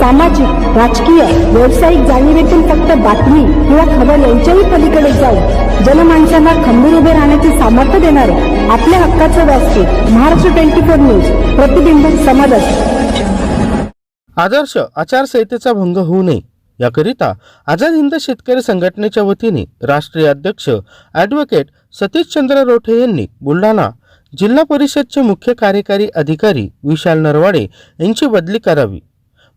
सामाजिक राजकीय व्यावसायिक जाणीवेतून फक्त बातमी किंवा खबर यांच्याही पलीकडे जाऊन जनमानसांना खंबीर उभे राहण्याचे सामर्थ्य देणारे आपल्या हक्काचं व्यासपीठ महाराष्ट्र ट्वेंटी फोर न्यूज प्रतिबिंब समाजाचे आदर्श आचारसंहितेचा भंग होऊ नये. याकरिता आझाद हिंद शेतकरी संघटनेच्या वतीने राष्ट्रीय अध्यक्ष ॲडव्होकेट सतीशचंद्र रोठे यांनी बुलढाणा जिल्हा परिषदचे मुख्य कार्यकारी अधिकारी विशाल नरवाडे यांची बदली करावी.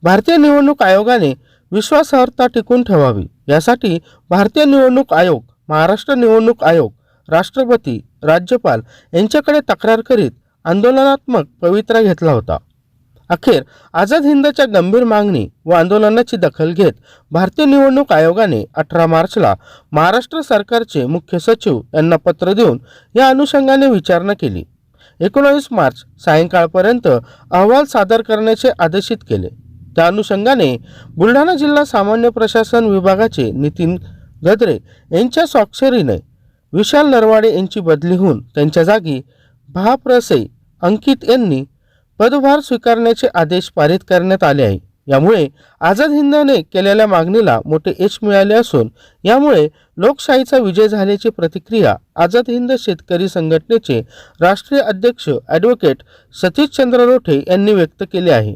भारतीय निवडणूक आयोगाने विश्वासार्हता टिकून ठेवावी. यासाठी भारतीय निवडणूक आयोग महाराष्ट्र निवडणूक आयोग राष्ट्रपती राज्यपाल यांच्याकडे तक्रार करीत आंदोलनात्मक पवित्रा घेतला होता. अखेर आझाद हिंदच्या गंभीर मागणी व आंदोलनाची दखल घेत भारतीय निवडणूक आयोगाने अठरा मार्चला महाराष्ट्र सरकारचे मुख्य सचिव यांना पत्र देऊन या अनुषंगाने विचारणा केली. एकोणावीस मार्च सायंकाळपर्यंत अहवाल सादर करण्याचे आदेशित केले. त्या अनुषंगाने बुलढाणा जिल्हा सामान्य प्रशासन विभागाचे नितीन गद्रे यांच्या स्वाक्षरीने विशाल नरवाडे यांची बदली होऊन त्यांच्या जागी भाप्रसई अंकित यांनी पदभार स्वीकारण्याचे आदेश पारित करण्यात आले आहे. यामुळे आझाद हिंदाने केलेल्या मागणीला मोठे यश मिळाले असून यामुळे लोकशाहीचा विजय झाल्याची प्रतिक्रिया आझाद हिंद शेतकरी संघटनेचे राष्ट्रीय अध्यक्ष ॲडव्होकेट सतीश चंद्र रोठे यांनी व्यक्त केली आहे.